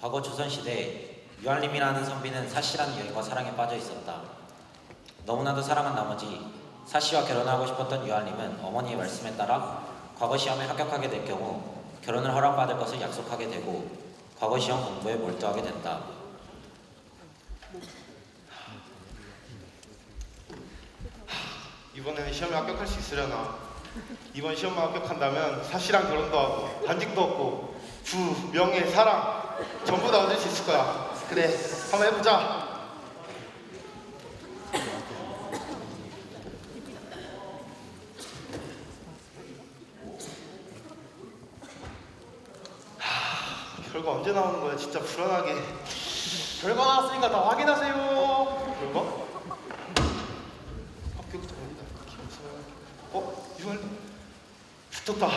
과거 조선시대 유한림이라는 선비는 사씨라는 여인과 사랑에 빠져 있었다. 너무나도 사랑한 나머지 사씨와 결혼하고 싶었던 유한림은 어머니의 말씀에 따라 과거 시험에 합격하게 될 경우 결혼을 허락받을 것을 약속하게 되고 과거 시험 공부에 몰두하게 된다. 이번에는 시험에 합격할 수 있으려나? 이번 시험만 합격한다면 사씨랑 결혼도 하고 반직도 얻고 부, 명예, 사랑 전부 다 얻을 수 있을 거야. 그래, 한번 해보자. 하, 결과 언제 나오는 거야? 진짜 불안하게. 결과 나왔으니까 다 확인하세요. 결과? 합격자입니다. 어? 이걸 붙었다.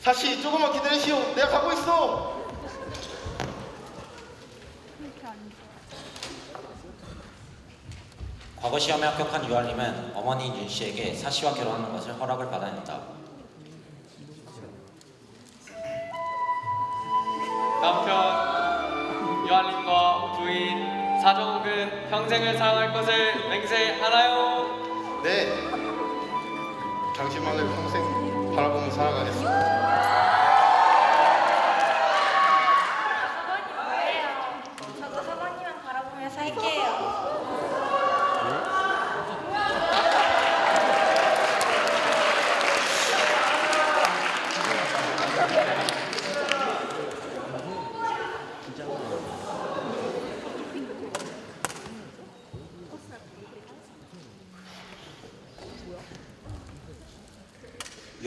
사실 조금만 기다리시오. 내가 가고 있어. 과거 시험에 합격한 유한림은 어머니인 윤 씨에게 사씨와 결혼하는 것을 허락을 받아낸다. 남편 유한림과 부인 사정욱은 평생을 사랑할 것을 맹세하나요? 네. 당신만을 평생 바라보며 살아가겠습니다. 사관님 뭐예요? 저도 사관님만 바라보며 살게요.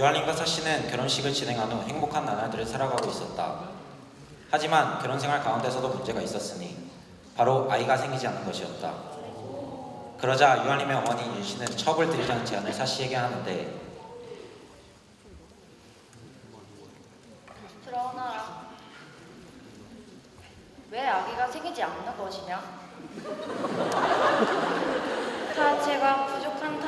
유한림과 사씨는 결혼식을 진행한 후 행복한 나날들을 살아가고 있었다. 하지만 결혼 생활 가운데서도 문제가 있었으니 바로 아이가 생기지 않는 것이었다. 그러자 유한림의 어머니인 윤 씨는 첩을 들이자는 제안을 사씨에게 하는데 들어오너라. 왜 아기가 생기지 않는 것이냐? 다 제가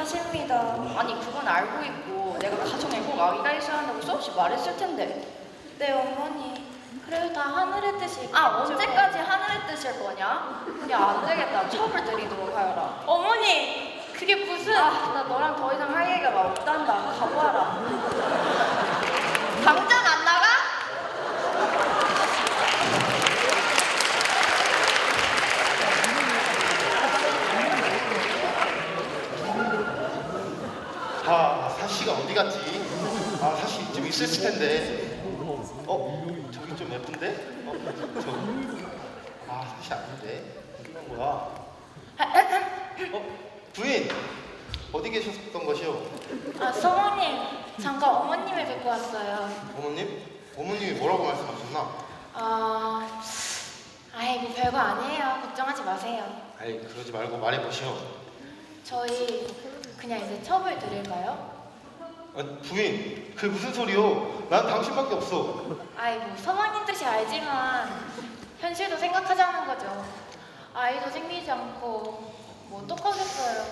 탓입니다. 아니 그건 알고 있고 내가 가정에 꼭 아기가 있어야 한다고 수없이 말했을 텐데. 네 어머니. 그래도 다 하늘의 뜻이. 아 언제까지 하늘의 뜻일 거냐? 야안 되겠다. 첩을 드리도록 하여라. 어머니 그게 무슨? 아 나 너랑 더 이상 할 얘기가 막 없단다. 가보아라. 당장 안 나가? 아, 사씨가 어디 갔지? 아, 사씨 좀 있을 텐데. 어? 저기 좀 예쁜데? 어? 저기. 아, 사씨 아닌데. 간 거야? 어? 부인! 어디 계셨던 것이오? 아, 성우님, 잠깐 어머님을 뵙고 왔어요. 어머님? 어머님이 뭐라고 말씀하셨나? 아, 아이고 별거 아니에요. 걱정하지 마세요. 아이, 그러지 말고 말해보시오. 저희 그냥 이제 첩을 드릴까요? 아, 부인, 그게 무슨 소리요? 난 당신밖에 없어. 아이고 성우님 뜻이 알지만 현실도 생각하자는 거죠. 아이도 생기지 않고 뭐 어떡하겠어요.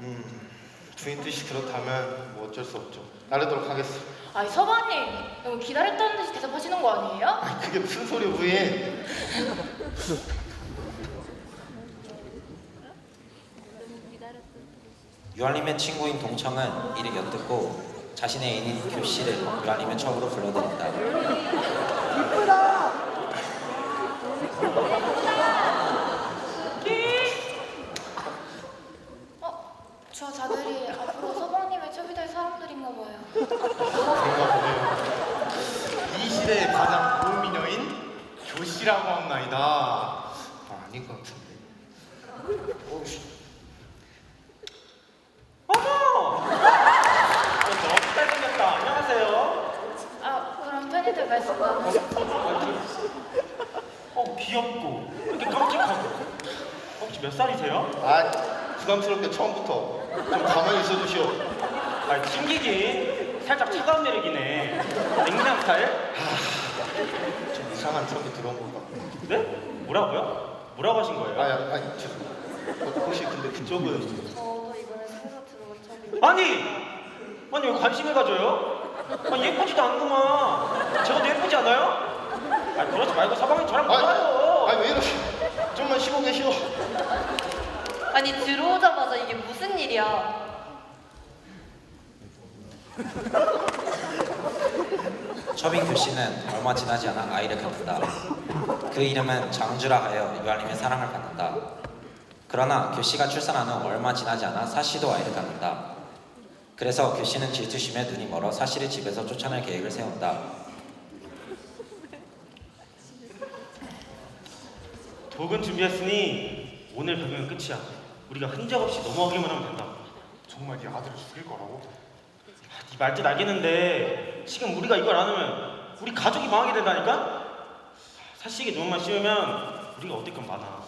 음, 부인 뜻이 그렇다면 뭐 어쩔 수 없죠. 나르도록 하겠어. 아이 서방님 너무 기다렸다는 듯이 대답하시는 거 아니에요? 아, 그게 무슨 소리요, 부인? 유한림의 친구인 동청은 이를 엿듣고 자신의 애인인 교씨를 유한림의 첩으로 불러들인다. 어, 저 자들이 앞으로 서방님의 첩이 될 사람들인가 봐요. 그런가 보네요. 이 시대의 가장 고운 미녀인 교씨라고 합나이다. 아, 아닌 것 같은데. 어, 씨. 어머! 너무 잘생겼다. 안녕하세요. 아, 그럼 편의들 말씀 나누시죠. 어, 귀엽고 이렇게 깜찍하고. 혹시 몇 살이세요? 아, 부담스럽게 처음부터 좀 가만히 있어주시오. 아, 튕기기 살짝 차가운 매력이네. 냉장 스타일? 좀 이상한 척이 들어온 것 같고. 네? 뭐라고요? 뭐라고 하신 거예요? 아, 아, 아니, 죄송합니다. 어, 혹시 근데 그쪽은 저도 이번에 새로 들어온 첩이 아니! 아니 왜 관심을 가져요? 아, 예쁘지도 않구만. 제가 더 예쁘지 않아요? 아, 그러지 말고 서방이 저랑 아니, 놀아요. 아니 왜 이러시? 좀만 쉬고 계시오. 아니 들어오자마자 이게 무슨 일이야? 처빈 교씨는 얼마 지나지 않아 아이를 갖는다. 그 이름은 장주라 하여 유한림의 사랑을 받는다. 그러나 교씨가 출산한 후 얼마 지나지 않아 사씨도 아이를 갖는다. 그래서 교씨는 질투심에 눈이 멀어 사씨를 집에서 쫓아낼 계획을 세운다. 독은 준비했으니 오늘 밤이면 끝이야. 우리가 흔적 없이 넘어가기만 하면 된다. 정말 네 아들을 죽일 거라고? 네 말뜻 알겠는데 지금 우리가 이걸 안 하면 우리 가족이 망하게 된다니까? 사식이 눈만 씌우면 우리가 어떨 건 많아.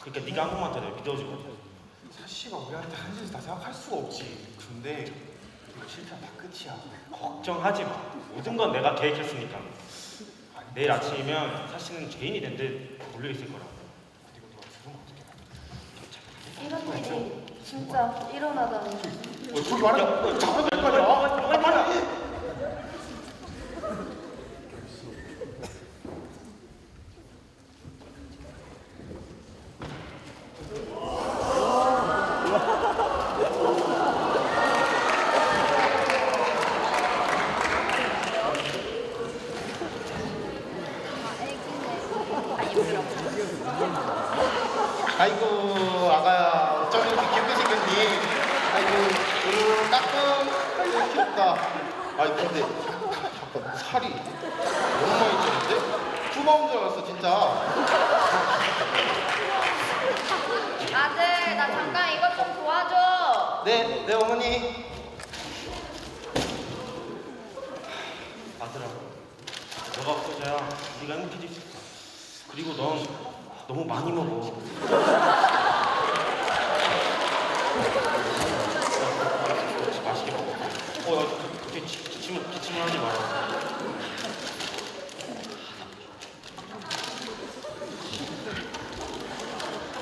그러니까 네가 한 번만 더 믿어주고. 사씨가 우리한테 한 짓을 다 생각할 수가 없지. 근데 이거 실패하면 다 끝이야. 걱정하지 마. 모든 건 내가 계획했으니까. 내일 아침이면 사씨는 죄인이 된데 몰려 있을 거라. 이거 누가 들으면 어떡해? 이런 일이 진짜 일어나다니. 어, 저기 말해. 잡아도 될 거야. 아, 빨리. 아이고 아가야 귀엽게 생겼니? 아이고 으 까꿍 아이고 귀엽다 아이 근데 잠깐 살이 너무 많이 쪘는데? 푸마운 줄 알았어 진짜 아들 나 잠깐 이것 좀 도와줘. 네, 네 어머니 아들아, 너가 없어져야 우리가 행복해질 수 있어. 그리고 넌 너무 많이 먹어. 그렇지, 맛있게 먹어. 어, 야, 그렇게 기- 기침을 기침을 하지 마라.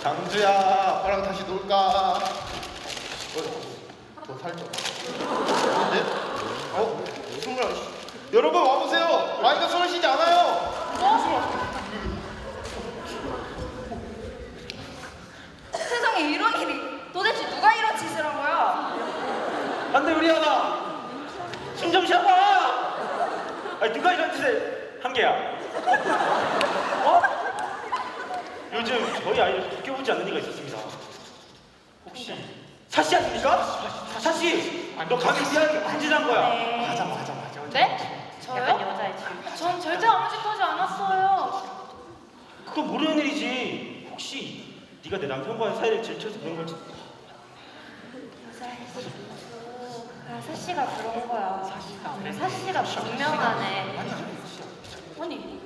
장주야 아빠랑 다시 놀까? 어, 너 살쪄 근데? 어? 씨. 여러분 와보세요 손을 쉬지 않아요 세상에 이런 일이 도대체 누가 이런 짓을 한 거야? 안돼 우리 아가 숨 좀 쉬어봐. 아니 누가 이런 짓을 한 게야? 어? 요즘 저희 아이를 지켜보지 않는 이가 있었습니다. 혹시 사씨 아닙니까? 사씨, 너 감히 아이를 만지는 거야? 네. 맞아 맞아 맞아 네? 저요? 여자의 집. 전 절대 아무 짓 하지 않았어요. 그건 모르는 일이지. 혹시 네가 내 남편과의 사이를 질쳐서 그런 걸지? 여자의 집. 아, 사씨가 그런 거야. 사씨가 분명하네. 아니,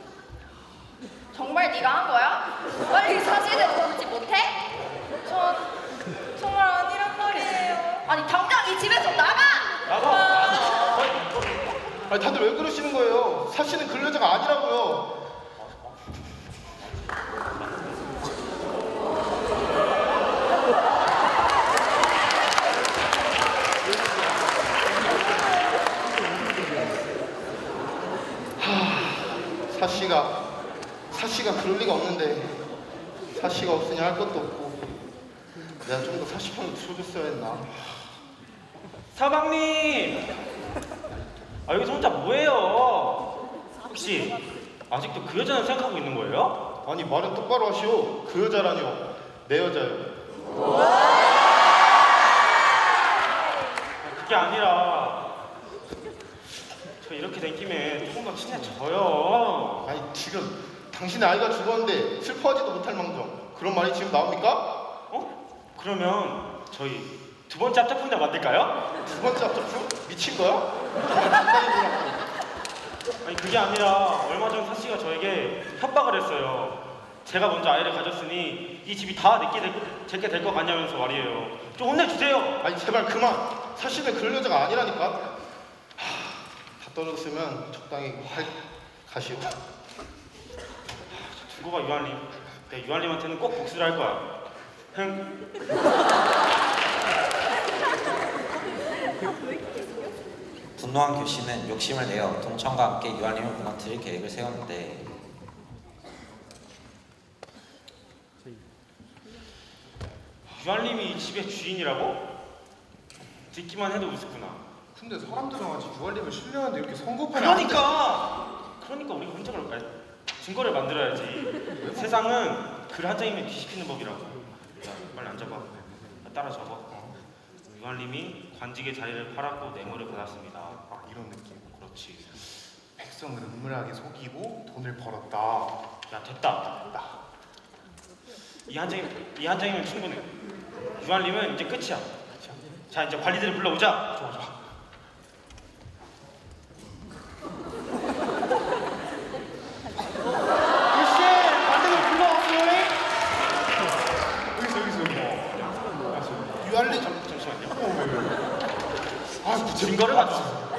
정말 네가 한 거야? 빨리 사실을 보지 못해? 전 정말 아니란 말이에요. 아니 당장 이 집에서 나가! 나가. 아니 다들 왜 그러시는 거예요? 사씨는 그 여자가 아니라고요 하, 사씨가 사씨가 그럴 리가 없는데 사씨가 없으니 할 것도 없고 내가 좀 더 사씨 편을 들어줬어야 했나 사방님. 아 여기서 혼자 뭐해요? 혹시 아직도 그 여자는 생각하고 있는 거예요? 아니 말은 똑바로 하시오. 그 여자라뇨. 내 여자요. 아, 그게 아니라 저 이렇게 된 김에 조금 더 친해져요. 아니 지금 당신의 아이가 죽었는데 슬퍼하지도 못할 망정. 그런 말이 지금 나옵니까? 어? 그러면 저희 두 번째 합작품이나 만들까요? 두 번째 앞접수? 미친 거야? 아니 그게 아니라 얼마 전 사씨가 저에게 협박을 했어요. 제가 먼저 아이를 가졌으니 이 집이 다 내게 될, 것- 제게 될 것 같냐면서 말이에요. 좀 혼내주세요. 아니 제발 그만. 사실은 그런 여자가 아니라니까. 하, 다 떨어졌으면 적당히 할 가시오. 중국어 유한님. 내 유한님한테는 꼭 복수를 할 거야. 흥. 분노한 교씨는 욕심을 내어 동천과 함께 유한님을 무너뜨릴 계획을 세웠는데 유한님이 이 집의 주인이라고? 듣기만 해도 우습구나. 근데 사람들은 아직 유한님을 신뢰하는데 이렇게 성급하게 그러니까! 그러니까 우리가 혼자 그럴까요? 증거를 만들어야지. 세상은 글 한 장이면 뒤집히는 법이라고. 자, 빨리 앉아봐. 따라 적어. 어. 유한림이 관직의 자리를 팔았고 뇌물을 받았습니다. 아 이런 느낌 그렇지. 백성을 음물하게 속이고 돈을 벌었다 야 됐다. 이한 장이 이한 장이면 충분해. 유한림은 이제 끝이야. 자 이제 관리들을 불러오자. 좋아 좋아. 글쎄 관리를 불러왔어요 여기 있어 여기 있어 여기 유한림 잠, 잠시만요. 아 증거를 가져와.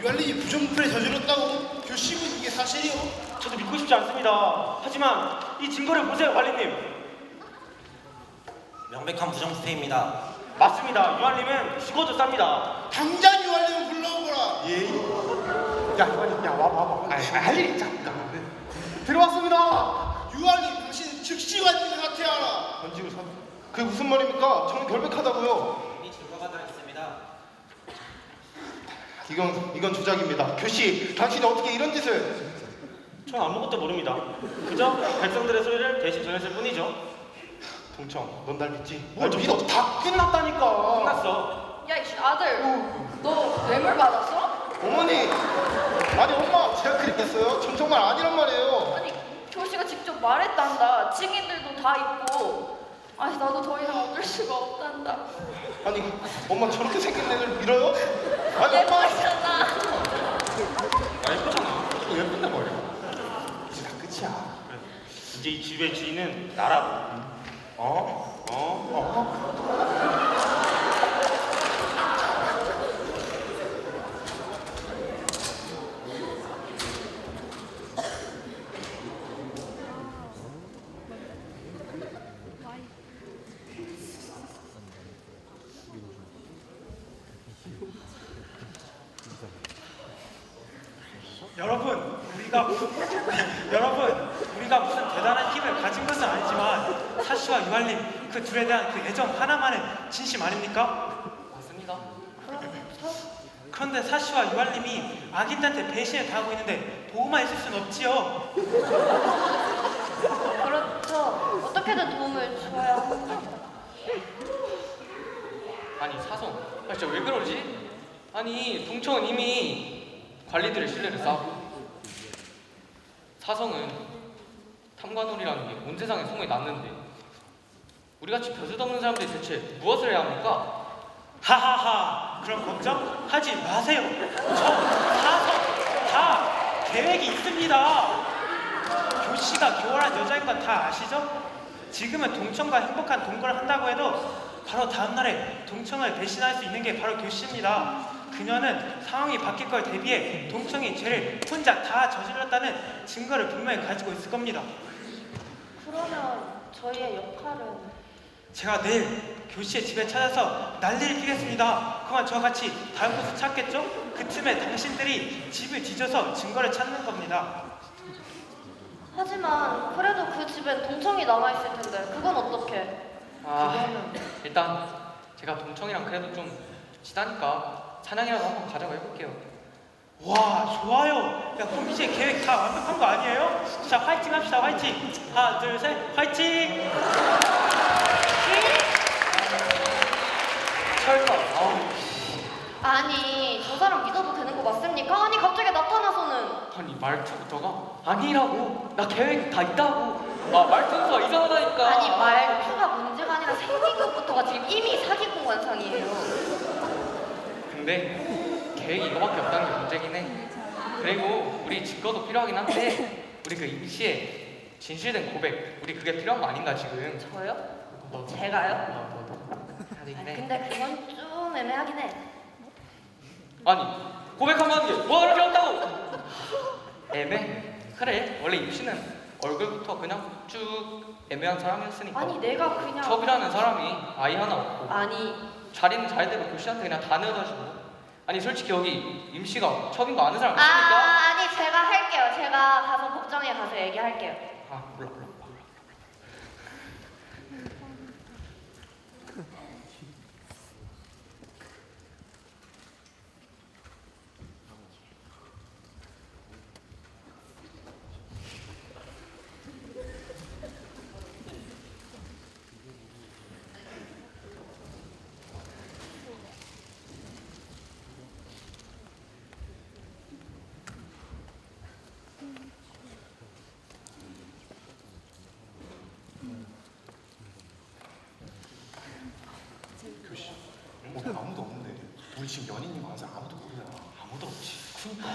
유한림이 부정부패를 저질렀다고 교식은 이게 사실이요? 저도 믿고 싶지 않습니다. 하지만 이 증거를 보세요, 관리님. 명백한 부정부패입니다. 맞습니다. 유한림은 죽어도 쌉니다. 당장 유한림을 불러오거라 예. 야 유한림 야와 와봐 할일 있잖아 들어왔습니다 유한림 당신 즉시 관직을 사퇴하라 던지고 사 그게 무슨 말입니까 저는 결백하다고요 이미 증거가 들어있습니다. 이건 이건 조작입니다 교시 당신이 어떻게 이런 짓을 전 아무것도 모릅니다. 그저 백성들의 소리를 대신 전했을 뿐이죠. 동청 넌 날 믿지 뭘날 믿어 다 끝났다니까 끝났어. 야, 이 아들, 너 뇌물 받았어? 어머니 아니 엄마 제가 그랬겠어요 전 정말 아니란 말이에요 아니, 교씨가 직접 말했단다. 증인들도 다 있고. 아니, 나도 더 이상 어쩔 수가 없단다. 아니 엄마 저렇게 생긴 애를 밀어요? 아니 내 엄마 말이잖아. 아, 예쁘잖아. 이거 예쁜데 말이야 이제 다 끝이야 그래. 이제 이 집의 주인은 나라고. 어? 어? 어? 여러분, 우리가 여러분, 우리가 무슨 대단한 힘을 가진 것은 아니지만 사시와 유한림 그 둘에 대한 그 애정 하나만은 진심 아닙니까? 맞습니다. 그런데 사시와 유한림이 아기한테 배신을 당하고 있는데 도움만 있을 순 없지요. 그렇죠. 어떻게든 도움을 줘야 합니다. 아니 사성, 아 진짜 왜 그러지? 아니 동청은 이미 관리들의 신뢰를 쌓고 사성은 탐관오리라는 게 온 세상에 소문이 났는데 우리같이 벼슬없는 사람들이 대체 무엇을 해야 합니까? 하하하, 그런 걱정 하지 마세요. 저 사서 다 계획이 있습니다. 교씨가 교활한 여자인 건 다 아시죠? 지금은 동청과 행복한 동거를 한다고 해도 바로 다음 날에 동청을 배신할 수 있는 게 바로 교씨입니다. 그녀는 상황이 바뀔 걸 대비해 동청이 죄를 혼자 다 저질렀다는 증거를 분명히 가지고 있을 겁니다. 그러면 저희의 역할은 제가 내일 교씨의 집에 찾아서 난리를 피겠습니다. 그만 저와 같이 다른 곳을 찾겠죠? 그 틈에 당신들이 집을 뒤져서 증거를 찾는 겁니다. 하지만 그래도 그 집엔 동청이 남아 있을 텐데 그건 어떻게? 아 일단 제가 동청이랑 그래도 좀 친하니까 사냥이라도 한번 가자고 해볼게요. 와 좋아요. 야 그럼 이제 계획 다 완벽한 거 아니에요? 자 화이팅 합시다 화이팅. 하나 둘셋 화이팅. 철거. 아우. 아니 저 사람 믿어도 되는 거 맞습니까? 아니 갑자기 나타나서는 아니 말투부터가 아니라고 나 계획 다 있다고 아 말투부터 이상하다니까 아니 말투가 문제가 아니라 생긴 것부터가 지금 이미 사기꾼 관상이에요. 근데 계획이 이거밖에 없다는 게 문제긴 해. 그리고 우리 증거도 필요하긴 한데 우리 그 임시의 진실된 고백 우리 그게 필요한 거 아닌가 지금? 저요? 너, 제가요? 너, 너, 너. 해야 되긴 아니, 해. 근데 그건 좀 애매하긴 해. 아니 고백하면 하는 게 뭐가 그렇게 없다고? 애매? 그래. 원래 임시는 얼굴부터 그냥 쭉 애매한 사람이었으니까. 아니 내가 그냥 첩이라는 사람이 아이 하나 없고. 아니 자리는 자리대로 교씨한테 그냥 다 내어다주고 아니 솔직히 여기 임씨가 첩인 거 아는 사람 아 있습니까? 아니 제가 할게요. 제가 가서 법정에 가서 얘기할게요. 아 몰라 몰라 우리 지금 연인인 거 항상 아무도 몰라. 아무도 없지. 그니까.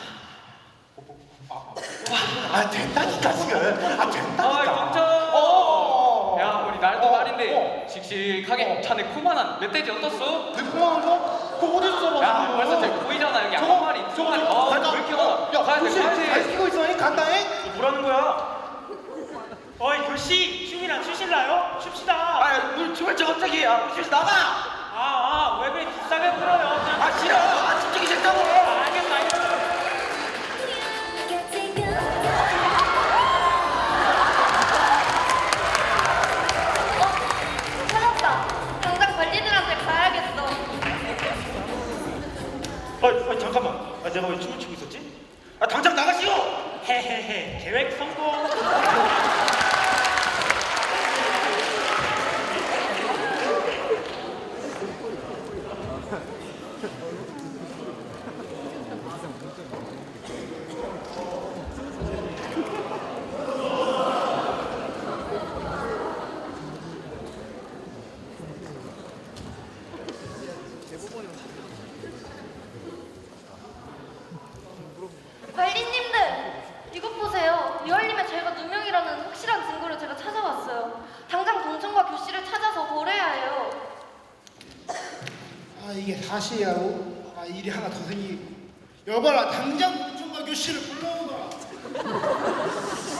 어, 어, 아, 아, 아, 된다니까 지금. 아, 어이 된다니까. 경찰 어. 야 우리 날도 어, 날인데 씩씩하게 자네 코만한 멧돼지 어떻소? 대포만한 거? 그거 어디서 써봤어? 야 벌써 저기 보이잖아 여기 한 마리 두 마리 어. 왜 이렇게 많아 야, 가야 돼 교실 가야 잘돼 시키고 있어. 잉? 간다, 잉? 너 뭐라는 거야? 어이 교씨 춤이나 추실라요? 춥시다. 아, 물 춤을 저 갑자기. 아, 실수 나가. 아, 아, 왜 그래 비싸게? 그냥 아, 싫어. 아, 진짜 싫다고. 알겠어, 알겠어. 어? 찾았다. 당장 관리들한테 가야겠어. 아, 아, 잠깐만. 아, 내가 왜 춤을 추고 있었지? 아, 당장 나가시오. 헤헤헤, 계획 성공. 관리님들 이것 보세요. 유할님의 죄가 누명이라는 확실한 증거를 제가 찾아왔어요. 당장 동천과 교씨를 찾아서 벌해야 해요. 사실이야로? 아, 일이 하나 더 생기고. 여봐라, 당장 공중과 교실을 불러오너라.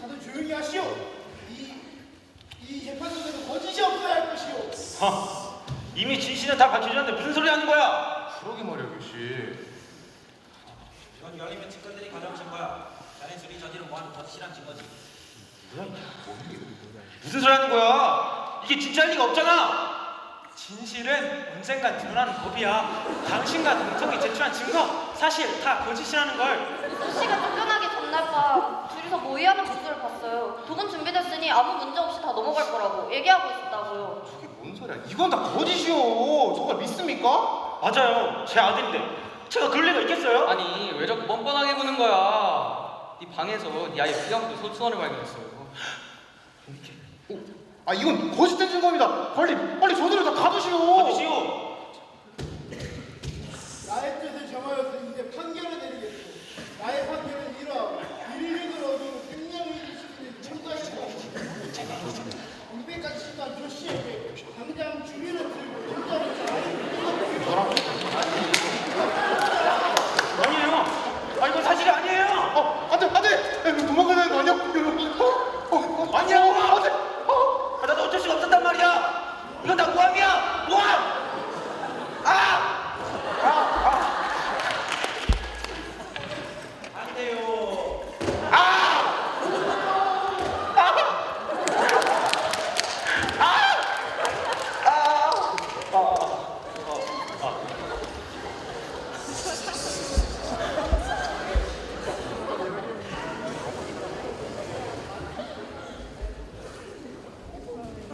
다들 조용히 하시오. 이, 이 재판소에서 거짓이 없어야 할 것이오. 아, 이미 진실은 다 밝혀졌는데 무슨 소리 하는 거야? 그러게 말이야, 교실. 이건 유한림의 측근들이 가져온 증거야. 자네 둘이 저지른 무한 거짓이란 증거지. 무슨 소리 하는 거야? 이게 진짜일 리가 없잖아. 진실은 언젠간 드러나는 법이야. 당신과 동성이 제출한 증거 사실 다 거짓이라는 걸. 교씨가 쫓겨나기 전날 밤 둘이서 모의하는 모습을 봤어요. 도금 준비됐으니 아무 문제 없이 다 넘어갈 거라고 얘기하고 있었다고요. 저게 뭔 소리야? 이건 다 거짓이오. 저걸 믿습니까? 맞아요. 제 아들인데 제가 그럴 리가 있겠어요? 아니 왜 자꾸 뻔뻔하게 구는 거야 네 방에서 네 아이 비강도 소수원을 발견했어요 아, 이건 거짓된 증거입니다. 빨리, 빨리 저들을 다 가두시오. 아저씨요.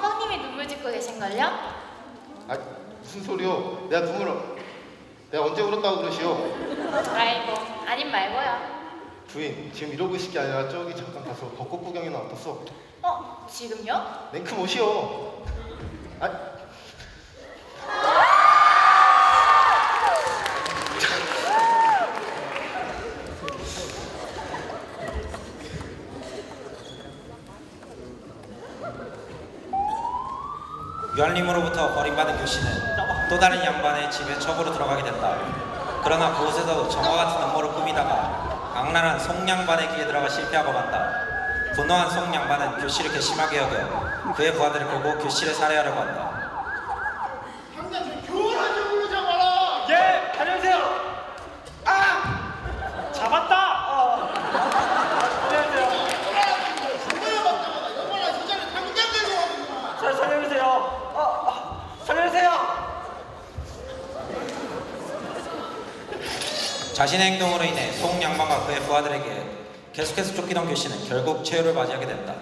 선생님이 눈물 짓고 계신걸요? 아 무슨 소리요? 내가 눈물 내가 언제 울었다고 그러시오? 아이고 아님 말고요. 부인 지금 이러고 있을 게 아니라 저기 잠깐 가서 벚꽃 구경이나 어떻소? 어, 지금요? 냉큼 오시오. 아, 유한림으로부터 버림받은 교씨는 또 다른 양반의 집에 첩으로 들어가게 된다. 그러나 그곳에서도 정화 같은 음모를 꾸미다가 악랄한 송양반의 귀에 들어가 실패하고 만다. 분노한 송양반은 교씨를 괘씸하게 여겨 그의 부하들을 끌고 교씨를 살해하려고 한다. 당장 저 교란적으로 잡아라. 예, 다녀오세요. 아, 잡았다. 어. 다녀오세요. 한번에 봤다가 영원한 저자를 당장 들고 가는구나. 살 살려주세요. 어, 어, 살려주세요. 자신의 행동으로 인해 송양반과 그의 부하들에게 계속해서 쫓기던 교씨는 결국 최후를 맞이하게 된다.